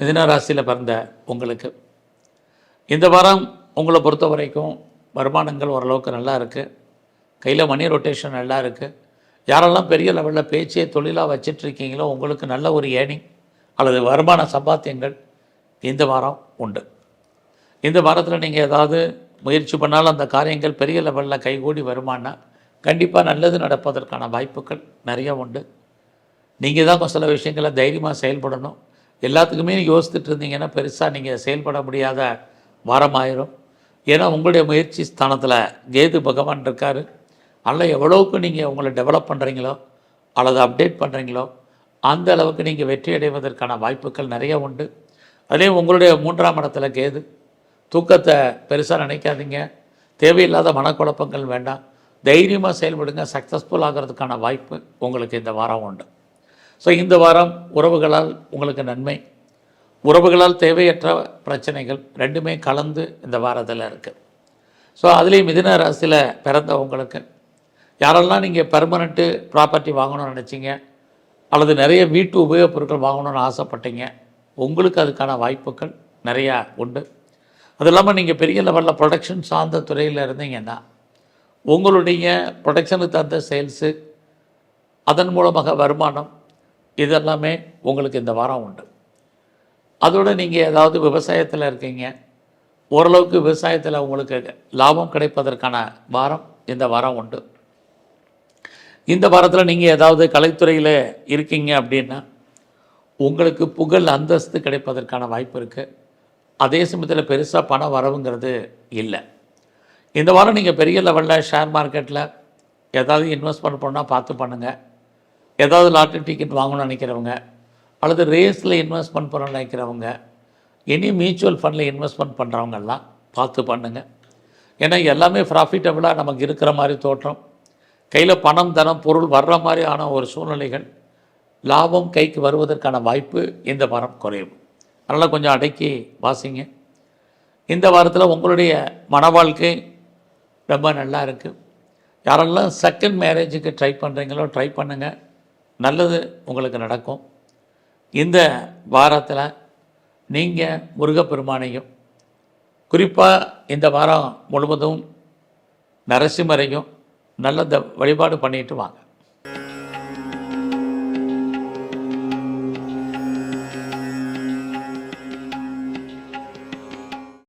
மிதுன ராசியில் பிறந்த உங்களுக்கு. இந்த வாரம் உங்களை பொறுத்த வரைக்கும் வருமானங்கள் ஓரளவுக்கு நல்லா இருக்குது கையில் மணி ரொட்டேஷன் நல்லா இருக்குது யாரெல்லாம் பெரிய லெவலில் பேச்சே தொழிலாக வச்சிட்ருக்கீங்களோ உங்களுக்கு நல்ல ஒரு ஏர்னிங் அல்லது வருமான சம்பாத்தியங்கள் இந்த வாரம் உண்டு. இந்த வாரத்தில் நீங்கள் ஏதாவது முயற்சி பண்ணாலும் அந்த காரியங்கள் பெரிய லெவலில் கைகூடி வருமானா கண்டிப்பாக நல்லது நடப்பதற்கான வாய்ப்புகள் நிறைய உண்டு. நீங்கள் தான் சில விஷயங்களை தைரியமாக செயல்படணும். எல்லாத்துக்குமே யோசித்துட்டு இருந்தீங்கன்னா பெருசாக நீங்கள் செயல்பட முடியாத வாரமாயிரும். ஏன்னா உங்களுடைய முயற்சி ஸ்தானத்தில் கேது பகவான் இருக்கார். அதில் எவ்வளோவுக்கு நீங்கள் உங்களை டெவலப் பண்ணுறீங்களோ அல்லது அப்டேட் பண்ணுறீங்களோ அந்த அளவுக்கு நீங்கள் வெற்றி அடைவதற்கான வாய்ப்புகள் நிறைய உண்டு. அதே உங்களுடைய மூன்றாம் இடத்துல கேது. தூக்கத்தை பெருசாக நினைக்காதீங்க. தேவையில்லாத மனக்குழப்பங்கள் வேண்டாம். தைரியமாக செயல்படுங்க. சக்ஸஸ்ஃபுல் ஆகிறதுக்கான வாய்ப்பு உங்களுக்கு இந்த வாரம் உண்டு. ஸோ இந்த வாரம் உறவுகளால் உங்களுக்கு நன்மை. உறவுகளால் தேவையற்ற பிரச்சனைகள் ரெண்டுமே கலந்து இந்த வாரத்தில் இருக்குது ஸோ அதுலேயும் மிதின ராசியில் பிறந்தவங்களுக்கு யாரெல்லாம் நீங்கள் பெர்மனண்ட்டு ப்ராப்பர்ட்டி வாங்கணும்னு நினச்சிங்க அல்லது நிறைய வீட்டு உபயோகப் பொருட்கள் வாங்கணும்னு ஆசைப்பட்டீங்க உங்களுக்கு அதுக்கான வாய்ப்புகள் நிறையா உண்டு. அது இல்லாமல் நீங்கள் பெரிய லெவலில் ப்ரொடக்ஷன் சார்ந்த துறையில் இருந்தீங்கன்னா உங்களுடைய ப்ரொடக்ஷனுக்கு தகுந்த சேல்ஸு அதன் மூலமாக வருமானம் இதெல்லாமே உங்களுக்கு இந்த வாரம் உண்டு. அதோடு நீங்கள் ஏதாவது விவசாயத்தில் இருக்கீங்க ஓரளவுக்கு விவசாயத்தில் உங்களுக்கு லாபம் கிடைப்பதற்கான வாரம் இந்த வாரம் உண்டு. இந்த வாரத்தில் நீங்கள் ஏதாவது கலைத்துறையில் இருக்கீங்க அப்படின்னா உங்களுக்கு புகழ் அந்தஸ்து கிடைப்பதற்கான வாய்ப்பு இருக்குது அதே சமயத்தில் பெருசாக பணம் வரவுங்கிறது இல்லை. இந்த வாரம் நீங்கள் பெரிய லெவலில் ஷேர் மார்க்கெட்டில் ஏதாவது இன்வெஸ்ட்மெண்ட் பண்ணால் பார்த்து பண்ணுங்கள் ஏதாவது லாட்ரி டிக்கெட் வாங்கணும்னு நினைக்கிறவங்க அல்லது ரேஸில் இன்வெஸ்ட்மெண்ட் பண்ணணும்னு நினைக்கிறவங்க எனி மியூச்சுவல் ஃபண்டில் இன்வெஸ்ட்மெண்ட் பண்ணுறவங்கெல்லாம் பார்த்து பண்ணுங்கள் ஏன்னா எல்லாமே ப்ராஃபிட்டபுளாக நமக்கு இருக்கிற மாதிரி தோற்றம். கையில் பணம் தனம் பொருள் வர்ற மாதிரியான ஒரு சூழ்நிலைகள் லாபம் கைக்கு வருவதற்கான வாய்ப்பு இந்த வாரம் குறையும் அதனால் கொஞ்சம் அடக்கி வாசிங்க. இந்த வாரத்தில் உங்களுடைய மன வாழ்க்கை ரொம்ப நல்லா இருக்குது யாரெல்லாம் செகண்ட் மேரேஜுக்கு ட்ரை பண்ணுறீங்களோ ட்ரை பண்ணுங்கள் நல்லது உங்களுக்கு நடக்கும். இந்த வாரத்தில் நீங்கள் முருகப்பெருமானையும் குறிப்பாக இந்த வாரம் முழுவதும் நரசிம்மரையும் நல்ல த வழிபாடு பண்ணிட்டு வாங்க.